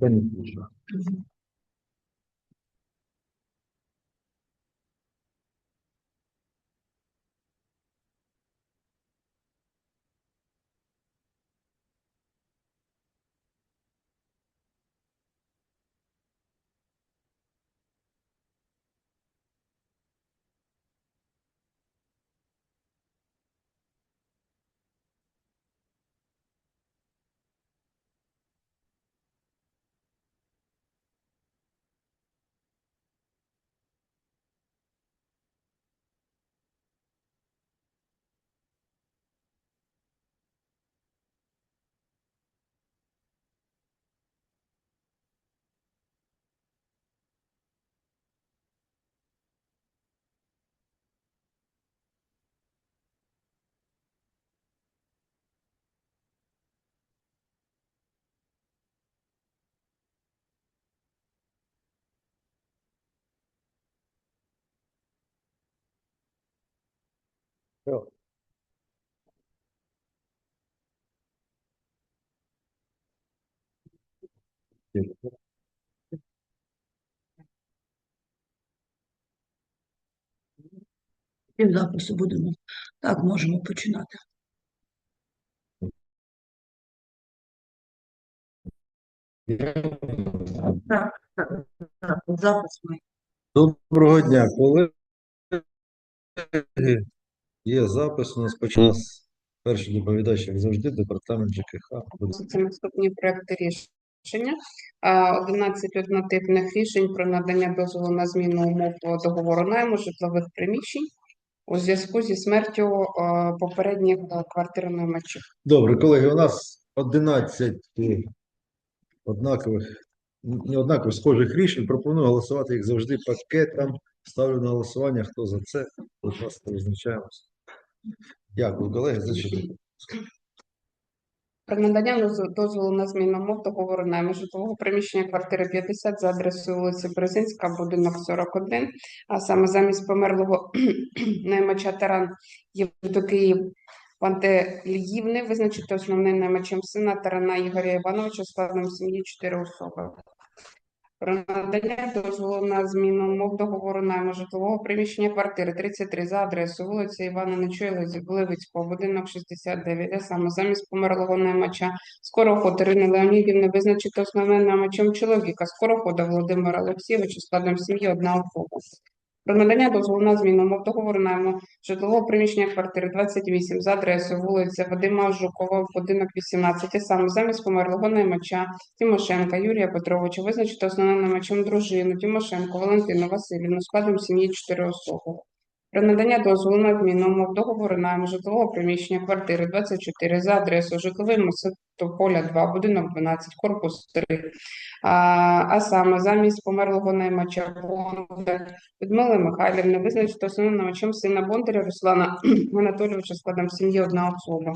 Це не пише. Все. І запису будемо. Так, можемо починати. Так, так, так, запис ми. Доброго дня, колеги. Є запис у нас почалась перший доповідач, як завжди, департамент ЖКХ. Це наступні проекти рішення. А, 11 однотипних рішень про надання дозволу на зміну умов договору найму житлових приміщень у зв'язку зі смертю попередніх а, квартирнаймачів. Добре, колеги, у нас 11 е, однакових, не однакових схожих рішень. Пропоную голосувати їх завжди пакетом. Ставлю на голосування. Хто за це? Будь ласка, визначаємося. Дякую, колеги, зачитайте. Про надання дозволу на зміну умов договору найму житлового приміщення квартири 50 за адресою вулиці Березинська, будинок 41, а саме замість померлого наймача Таран Євдокії Пантеліївни визначити основним наймачем сина Тарана Ігоря Івановича складом сім'ї 4 особи. Про надання дозволу на зміну умов договору найму житлового приміщення квартири 33 за адресою вулиця Івана Нечуєва, Ливицького, будинок 69, а саме замість померлого наймача Скороход Ірини Леонідівни визначити основним наймачем чоловіка Скорохода Володимира Олексійовича складом сім'ї одна особа. Про надання дозволу на зміну умов договору найму житлового приміщення квартири 28 за адресою вулиця Вадима Жукова, будинок 18, а саме замість померлого наймача Тимошенка Юрія Петровича визначити основним наймачем дружину Тимошенко Валентину Васильівну складом сім'ї 4 особи. Про надання дозволу на умов договору найму житлового приміщення квартири 24 за адресою житловий масив Тополя 2, будинок 12, корпус 3. А, а саме замість померлого наймача Бондар Людмили Михайлівни визначити основним наймачем сина Бондаря Руслана Анатолійовича складом сім'ї одна особа.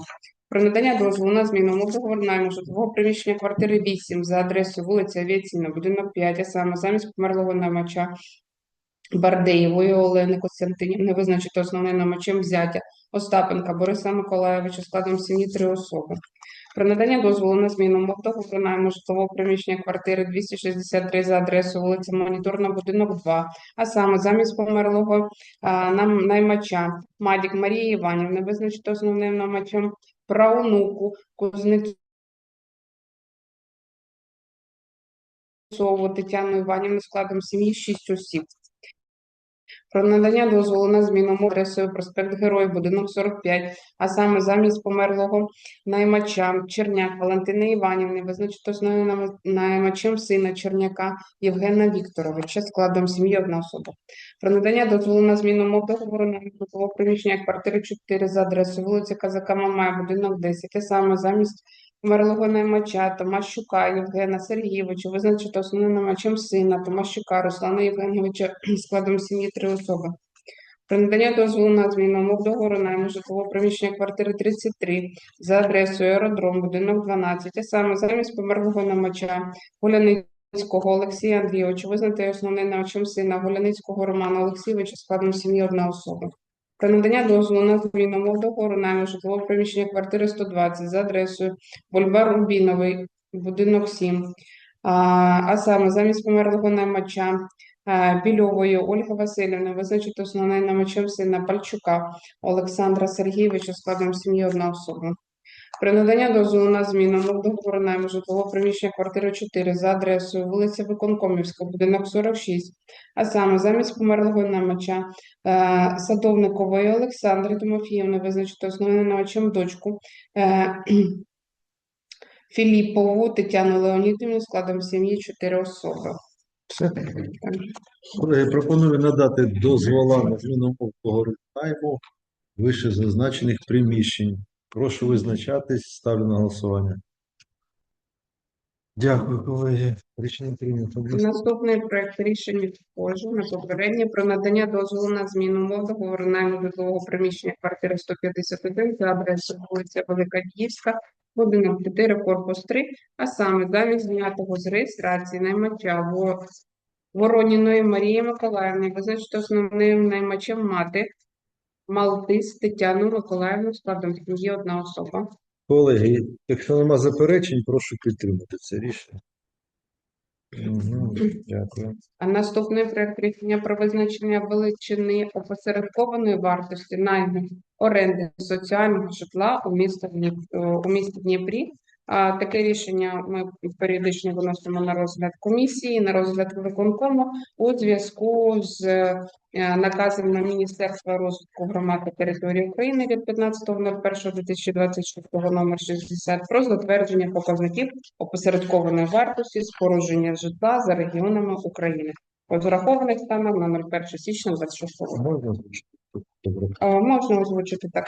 Про надання дозволу на зміну умов договору найму житлового приміщення квартири 8 за адресою вулиця Авіаційна, будинок 5, а саме замість померлого наймача Бардеєвої Олени Костянтинівни визначити основним наймачем зятя Остапенка Бориса Миколаєвича складом сім'ї три особи. Про надання дозволу на зміну умов договору найму житлового приміщення квартири 263 за адресою вулиця Моніторна, будинок 2, а саме замість померлого а, нам наймача Мадік Марії Іванівни визначити основним наймачем правонуку Кузнецову Тетяну Іванівну складом сім'ї 6 осіб. Про надання дозволу на зміну адресою проспект Героїв, будинок 45, а саме замість померлого наймача Черняк Валентини Іванівни визначити основним наймачем сина Черняка Євгена Вікторовича складом сім'ї одна особа. Про надання дозволу на зміну умов договору на житлового приміщення квартири 4 за адресою вулиця Казака Мамая, будинок 10, а саме замість померлого наймача Томащука Євгена Сергійовича визначити основним наймачем сина Томащука Руслана Євгеновича складом сім'ї три особи. Про надання дозволу на зміну умов договору найму житлового приміщення квартири 33 за адресою аеродром, будинок 12, а саме замість померлого наймача Гуляницького Олексія Андрійовича визнати основним наймачем сина Гуляницького Романа Олексійовича складом сім'ї одна особа. Про надання дозволу на зміну мов договору найму житлового приміщення квартири 120 за адресою Бульвар Рубіновий, будинок 7. А, саме замість померлого наймача е, Більової Ольги Васильівни визначити основним наймачем сина Пальчука Олександра Сергійовича складом сім'ї одна особа. При наданні дозволу на зміну договору найму житлового приміщення квартири 4 за адресою вулиця Виконкомівська, будинок 46, а саме замість померлого наймача е, Садовникової Олександри Тимофіївни визначити основним наймачем дочку е, Філіпову Тетяну Леонідівну складом сім'ї 4 особи. Все. Колеги, пропоную надати дозвола на зміну договору найму вище зазначених приміщень. Прошу визначатись, ставлю на голосування. Дякую, колеги. Рішення прийнято. Наступний проект рішення схожий на попереднє про надання дозволу на зміну умов договору найму житлового приміщення квартири 151 за адресою вулиця Велика Київська, будинок 4, корпус 3, а саме замість знятого з реєстрації наймача Вороніної Марії Миколаївни визначити основним наймачем мати Малтис Тетяну Миколаївну складом сім'ї одна особа. Колеги, якщо нема заперечень, прошу підтримати це рішення. Угу, дякую. А наступний проект рішення про визначення величини опосередкованої вартості найму оренди соціального житла у місті, у місті Дніпрі. Таке рішення ми періодично виносимо на розгляд комісії, на розгляд виконкому у зв'язку з е, наказом на Міністерство розвитку громад та території України від 15.01.2026 номер 60 про затвердження показників опосередкованої вартості спорудження житла за регіонами України, розрахованих станом на 01 січня 26 року. Можна озвучити? Е, Можна озвучити так.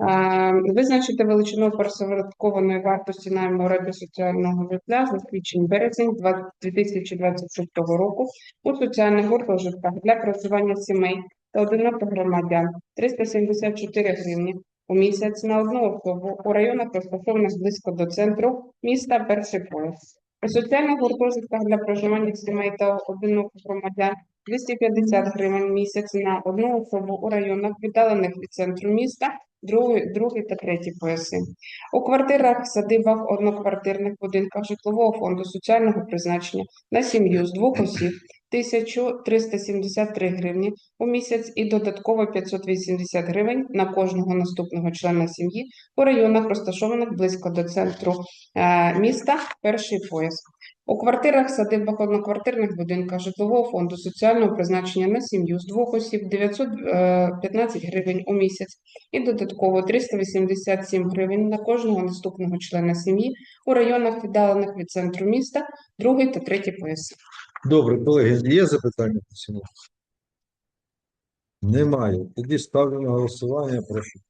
Е, Визначити величину пересередкованої вартості найму оренди соціального житла за січень березень 20- 2026 року у соціальних гуртожитках для проживання сімей та одиноких громадян 374 гривні у місяць на одну особу у районах, розташованих близько до центру міста перший пояс. У соціальних гуртожитках для проживання сімей та одиноких громадян 250 гривень місяць на одну особу у районах, віддалених від центру міста, другий, другий та третій пояси. У квартирах, садибах, одноквартирних будинках житлового фонду соціального призначення на сім'ю з двох осіб 1373 гривні у місяць і додатково 580 гривень на кожного наступного члена сім'ї у районах, розташованих близько до центру е, міста, перший пояс. У квартирах, садибах, одноквартирних будинках житлового фонду соціального призначення на сім'ю з двох осіб 915 гривень у місяць і додатково 387 гривень на кожного наступного члена сім'ї у районах, віддалених від центру міста, другий та третій пояси. Добре, колеги, є запитання по цьому? Немає. Тоді ставлю на голосування, прошу.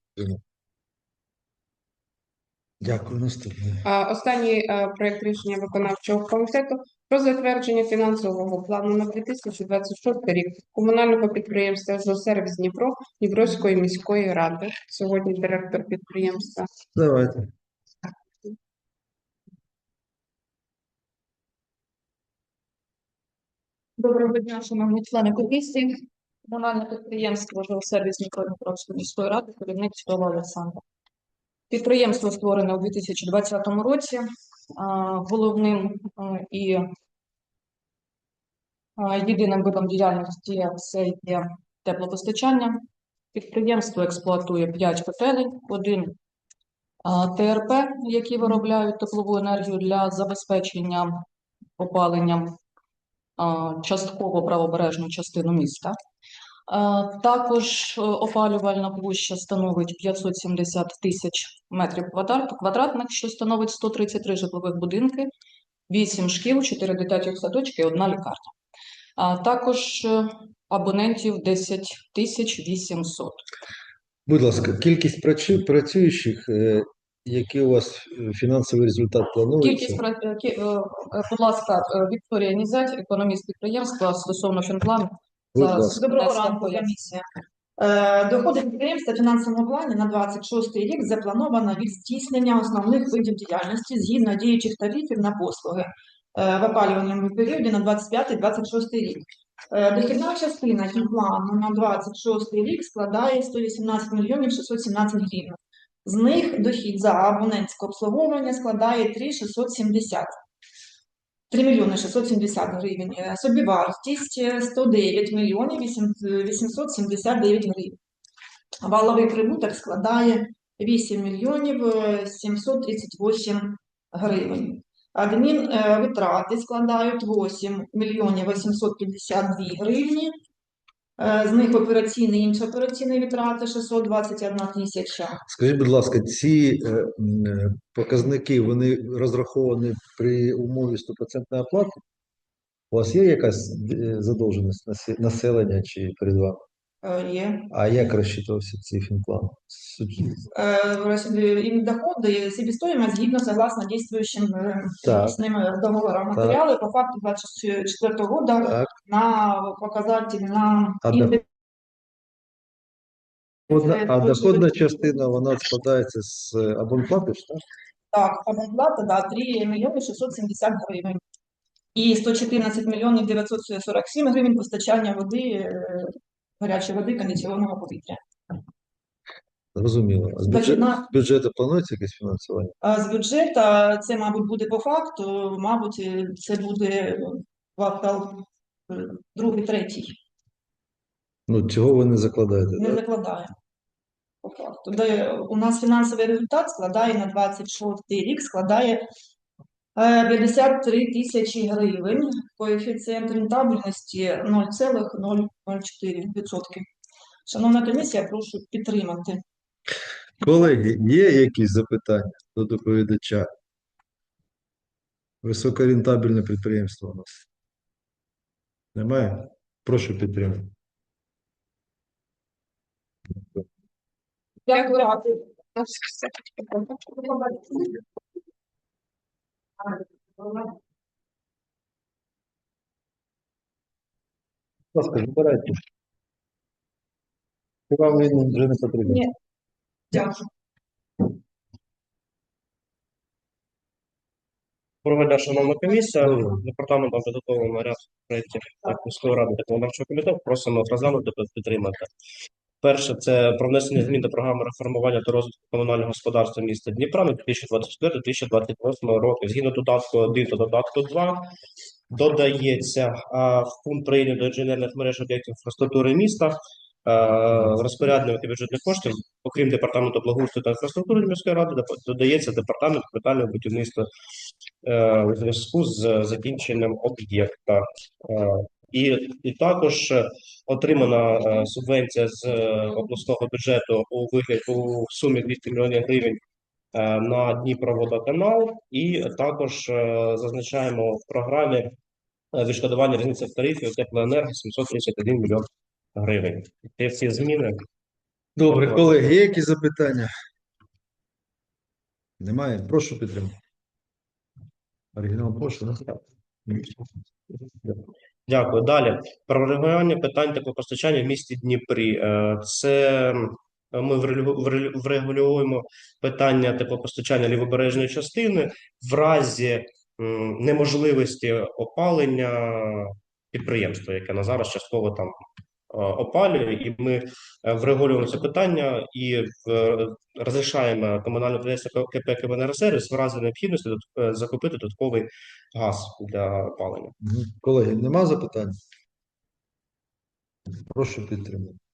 Дякую, наступне. Останній е, проект рішення виконавчого комітету про затвердження фінансового плану на 2026 рік комунального підприємства «Жилсервіс Дніпро» Дніпровської міської ради. Сьогодні директор підприємства. Давайте. Доброго дня, шановні члени комісії. Комунальне підприємство «Жилсервіс Дніпропетровської міської ради, керівник Чудова Олександра. Підприємство створене у 2020 році. Головним і єдиним видом діяльності це є теплопостачання. Підприємство експлуатує 5 котелень, один ТРП, які виробляють теплову енергію для забезпечення опаленням частково правобережну частину міста. А, Також е, опалювальна площа становить 570 тисяч метрів квадратних, що становить 133 житлових будинки, 8 шкіл, 4 дитячих садочки і одна лікарня. А Також е, абонентів 10 тисяч 800. Будь ласка, кількість працюючих, е, який у вас е, фінансовий результат планується? Кількість, е, е, е, будь ласка, е, Вікторія Нізять, економіст підприємства стосовно фінплану. Будь Доброго ранку, комісія. Е, Доходи підприємства в фінансовому плані на 26 рік заплановано від здійснення основних видів діяльності згідно діючих тарифів на послуги е, в опалювальному періоді на 25-26 рік. Е, Дохідна частина плану на 26 рік складає 118 мільйонів 617 гривень. З них дохід за абонентське обслуговування складає 3 670. 3 мільйони 670 гривень. Е, Собівартість е, 109 мільйонів 879 гривень. Валовий прибуток складає 8 мільйонів е, 738 гривень. Адмін е, складають 8 мільйонів 852 гривні. Е, З них операційні інші операційні витрати 621 тисяча. Скажіть, будь ласка, ці е, е, показники вони розраховані при умові 100% оплати? У вас є якась задовженість населення чи перед вами? Е, Є. А як розчитувався цей фінплан? Суть- Е, роз- Им доходы, себестоимость згідно согласно действующим э, Так. с ними договорам. Материалы по факту 24 года Так. на показатель на А до- індекс Доходна- Це А дуже доходна велике. частина вона складається з е, абонплати, ж, так? так, абонплата, да, 3 мільйони 670 гривень. І 114 мільйонів 947 гривень постачання води, е, гарячої води, кондиціонного повітря. Зрозуміло. А з бюджету, на, з бюджету планується якесь фінансування? а з бюджету це, мабуть, буде по факту, мабуть, е, це буде квартал е, другий, третій. Ну, цього ви не закладаєте, Не так? закладаємо. По факту. Де у нас фінансовий результат складає на 26 рік, складає е, 53 тисячі гривень. Коефіцієнт рентабельності 0,004%. Шановна комісія, прошу підтримати. Колеги, є якісь запитання до доповідача? Високорентабельне підприємство у нас. Немає? Прошу підтримати. Дякую. Будь ласка, забирайте. Чи вам він вже не потрібен? Ні. Дякую. Доброго дня, шановна комісія. Департаментом підготовлено ряд проєктів так, міської ради та виконавчого комітету. Просимо розглянути та підтримати. Перше, це про внесення змін до програми реформування та розвитку комунального господарства міста Дніпра на 2024-2028 роки. Згідно додатку 1 та додатку 2 додається а, в пункт прийняття до інженерних мереж об'єктів інфраструктури міста. Розпорядники бюджетних коштів, окрім департаменту благоустрою та інфраструктури міської ради, додається департамент капітального будівництва е, у зв'язку з закінченням об'єкта. І, і також е, отримана е, субвенція з е, обласного бюджету у вигляді у сумі 200 мільйонів гривень на Дніпроводоканал. І також зазначаємо в програмі відшкодування різниці в тарифі теплоенерго 731 мільйон гривень. Це всі зміни. Добре, колеги, є якісь запитання? Немає? Прошу підтримати. Оригінал прошу. Дякую. Далі про регулювання питань теплопостачання в місті Дніпрі. Е, Це ми врегулю- врегулю- врегулюємо питання теплопостачання лівобережної частини в разі неможливості опалення підприємства, яке на зараз частково там опалює, і ми е, врегулюємо це питання і е, розрішаємо комунальне підприємство КП «Кабенерсервіс» в разі необхідності е, закупити додатковий газ для опалення. Колеги, нема запитань? Прошу підтримати.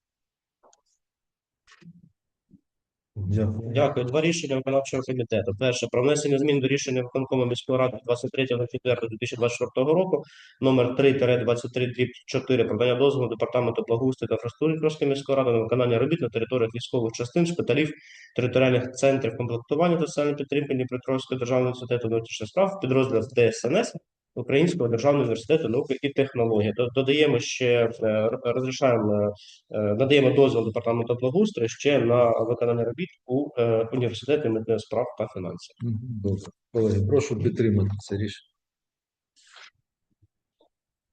Дякую. Дякую. Два рішення виконавчого комітету. Перше про внесення змін до рішення виконкому міської ради 23.04.2024 року номер 3-23-4 про надання дозволу департаменту благоустрою та інфраструктури міської ради на виконання робіт на територіях військових частин, шпиталів, територіальних центрів комплектування та соціальної підтримки Дніпропетровського державного університету внутрішніх справ підрозділів ДСНС Українського державного університету науки і технологій. Додаємо ще е, розрішаємо Е, надаємо дозвіл департаменту благоустрою ще на виконання робіт у е, університеті митних справ та фінансів. Добре. Колеги, прошу підтримати це рішення.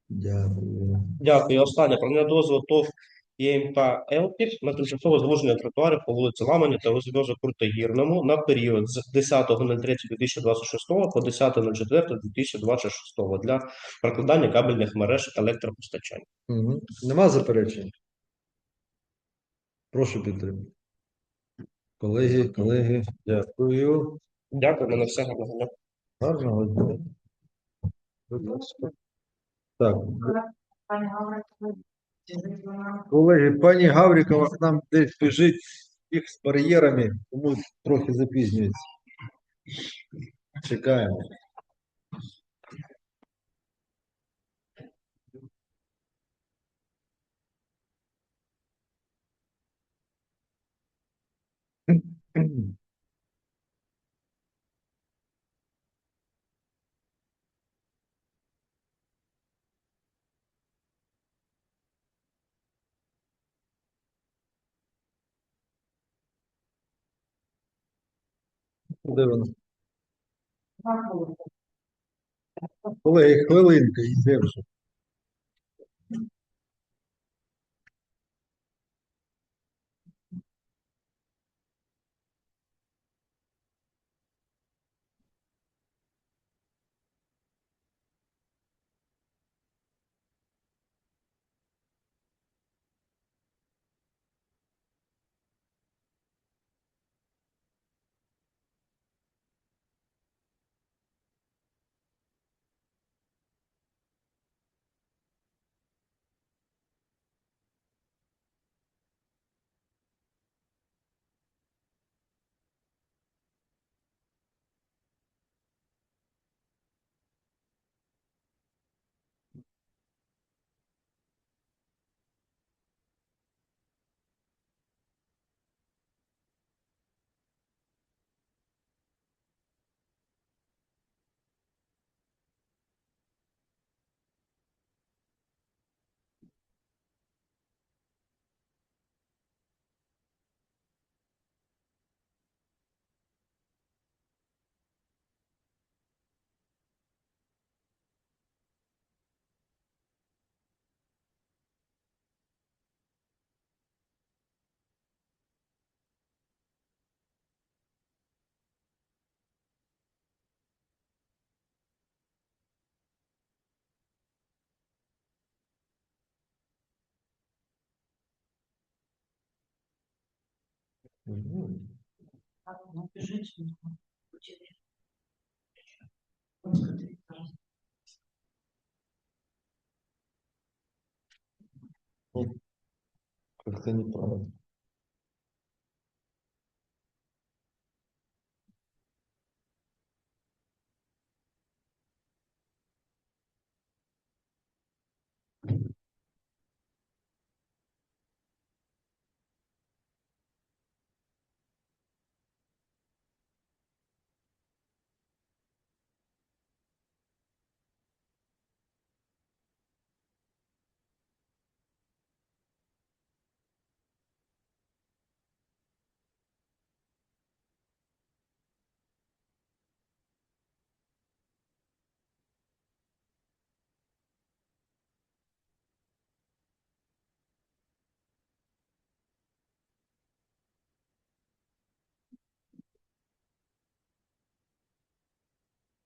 Дякую. Дякую. Останнє про дозволу ТОВ ЄМП «Елпік» на тимчасове звуження тротуарів по вулиці Ламані та розв'язок Крутогірному на період з 10.03.2026 по 10.04.2026 для прокладання кабельних мереж електропостачання. Мгм. Нема заперечень? Прошу підтримати. Колеги, колеги, дякую. Дякую, мене все гарного дня. Гарного дня. Будь ласка. Так, колеги, пані Гаврикова к нам десь біжить їх з бар'єрами, тому трохи запізнюється. Чекаємо. Де вона? Колеги, хвилинка, йде вже. Мгм. Как-то неправильно.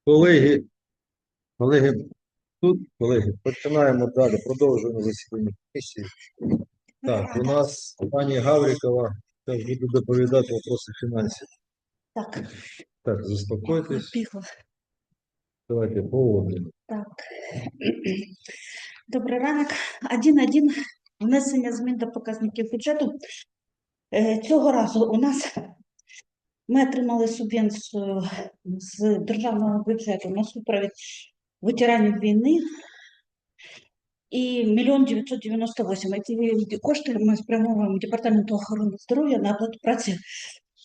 Колеги, колеги, тут, колеги, починаємо далі, продовжуємо засідання комісії. Так, у нас пані Гаврикова теж буде доповідати вопроси фінансів. Так, Так, заспокойтесь, бігла. давайте по одному. Так. Добрий ранок. 1.1. Внесення змін до показників бюджету. Е, Цього разу у нас ми отримали субвенцію з державного бюджету на супровід ветеранів війни і мільйон 998. Ці кошти ми спрямовуємо Департаменту охорони здоров'я на оплату праці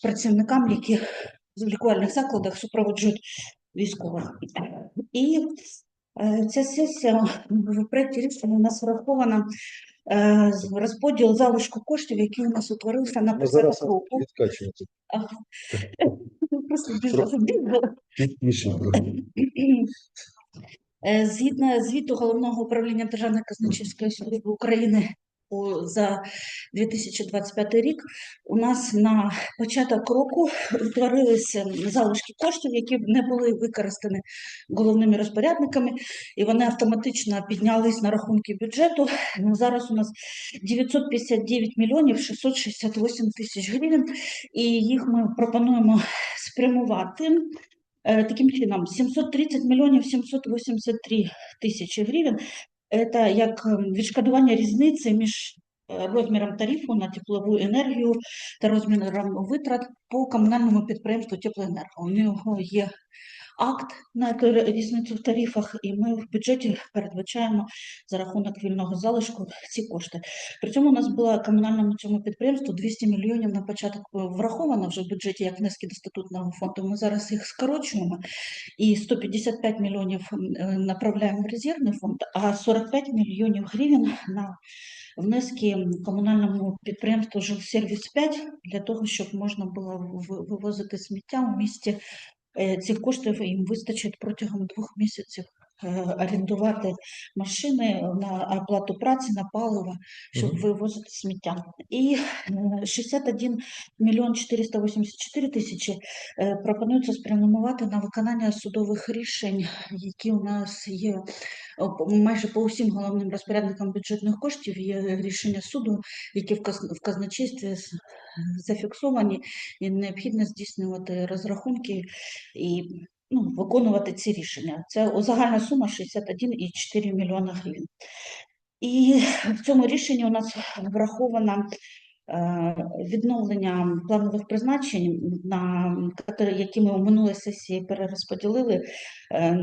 працівникам, які в лікувальних закладах супроводжують військових. І е, ця сесія в проєкті рішення у нас врахована е, розподіл залишку коштів, який у нас утворився на Ми зараз року. Просто. Е, Згідно звіту Головного управління Державної казначейської служби України за 2025 рік, у нас на початок року утворилися залишки коштів, які не були використані головними розпорядниками, і вони автоматично піднялись на рахунки бюджету. Ну, Зараз у нас 959 мільйонів 668 тисяч гривень, і їх ми пропонуємо спрямувати Е, Таким чином, 730 мільйонів 783 тисячі гривень – це як ем, відшкодування різниці між е, розміром тарифу на теплову енергію та розміром витрат по комунальному підприємству Теплоенерго. У нього є акт на різницю в тарифах, і ми в бюджеті передбачаємо за рахунок вільного залишку ці кошти. При цьому у нас було комунальному цьому підприємству 200 мільйонів на початок е, враховано вже в бюджеті як внески до статутного фонду. Ми зараз їх скорочуємо і 155 мільйонів е, направляємо в резервний фонд, а 45 мільйонів гривень на внески комунальному підприємству «Жилсервіс 5» для того, щоб можна було вивозити сміття у місті. Е, Цих коштів їм вистачить протягом двох місяців орендувати машини на оплату праці, на паливо, щоб Мгм. вивозити сміття. І е, 61 мільйон 484 тисячі е, пропонується спрямувати на виконання судових рішень, які у нас є майже по усім головним розпорядникам бюджетних коштів є рішення суду, які в каз- казначействі зафіксовані, і необхідно здійснювати розрахунки і ну, виконувати ці рішення. Це загальна сума 61,4 мільйона гривень. І в цьому рішенні у нас враховано е, відновлення планових призначень, на які ми у минулій сесії перерозподілили е,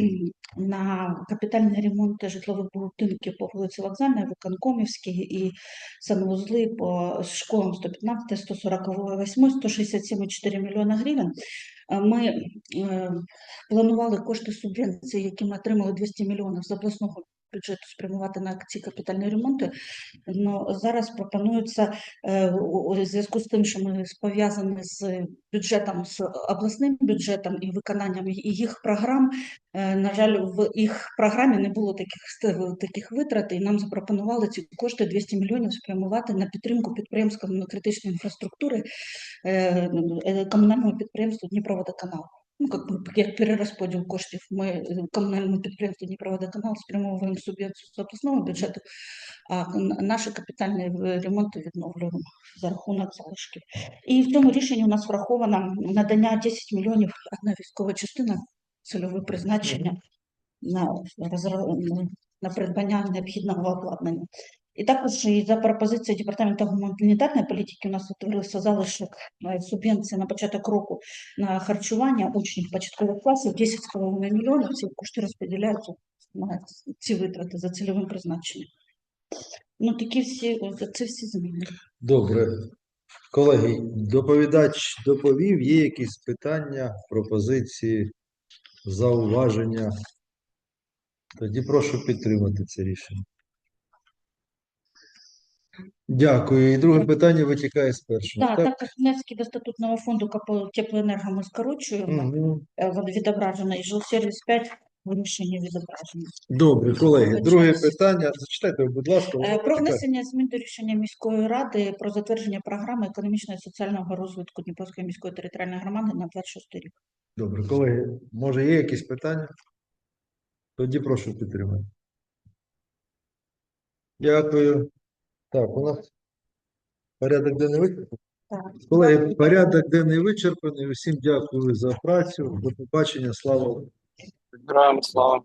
на капітальний ремонт житлових будинків по вулиці Вокзальній, Виконкомівській і санвузли по школам 115, 148, 167,4 мільйона гривень. Е, Ми е, планували кошти субвенції, які ми отримали 200 мільйонів з обласного бюджету спрямувати на ці капітальні ремонти. Ну, зараз пропонується е, у зв'язку з тим, що ми пов'язані з бюджетом, з обласним бюджетом і виконанням їх програм. е, На жаль, в їх програмі не було таких таких витрат, і нам запропонували ці кошти 200 мільйонів спрямувати на підтримку підприємств критичної інфраструктури е, е, комунального підприємства Дніпроводоканал. Ну, как бы, як перерозподіл коштів. Ми е, комунальному підприємству Дніпроводоканал спрямовуємо субвенцію з обласного бюджету, а наші капітальні е, ремонти відновлюємо за рахунок залишків. І в цьому рішенні у нас враховано надання 10 мільйонів одна військова частина, цільове призначення на, на- на придбання необхідного обладнання. І також і за пропозицією департаменту гуманітарної політики у нас утворився залишок е, субвенції на початок року на харчування учнів початкових класів 10,5 мільйонів. Ці кошти розподіляються на ці витрати за цільовим призначенням. Ну, такі всі, це всі зміни. Добре. Колеги, доповідач доповів, є якісь питання, пропозиції, зауваження. Тоді прошу підтримати це рішення. Дякую. І друге питання витікає з першого. Так, Так? також внески до статутного фонду КП «Теплоенерго» ми скорочуємо. Мгм. Е, Воно відображено і жилсервіс 5 в рішенні відображено. Добре, колеги. Друге питання. Зачитайте, будь ласка. Е, Про внесення змін до рішення міської ради про затвердження програми економічного і соціального розвитку Дніпровської міської територіальної громади на 26 рік. Добре, колеги, може є якісь питання? Тоді прошу підтримати. Дякую. Так, у нас порядок денний вичерпаний. Колеги, порядок денний вичерпаний. Усім дякую за працю. До побачення. Слава. Героям слава.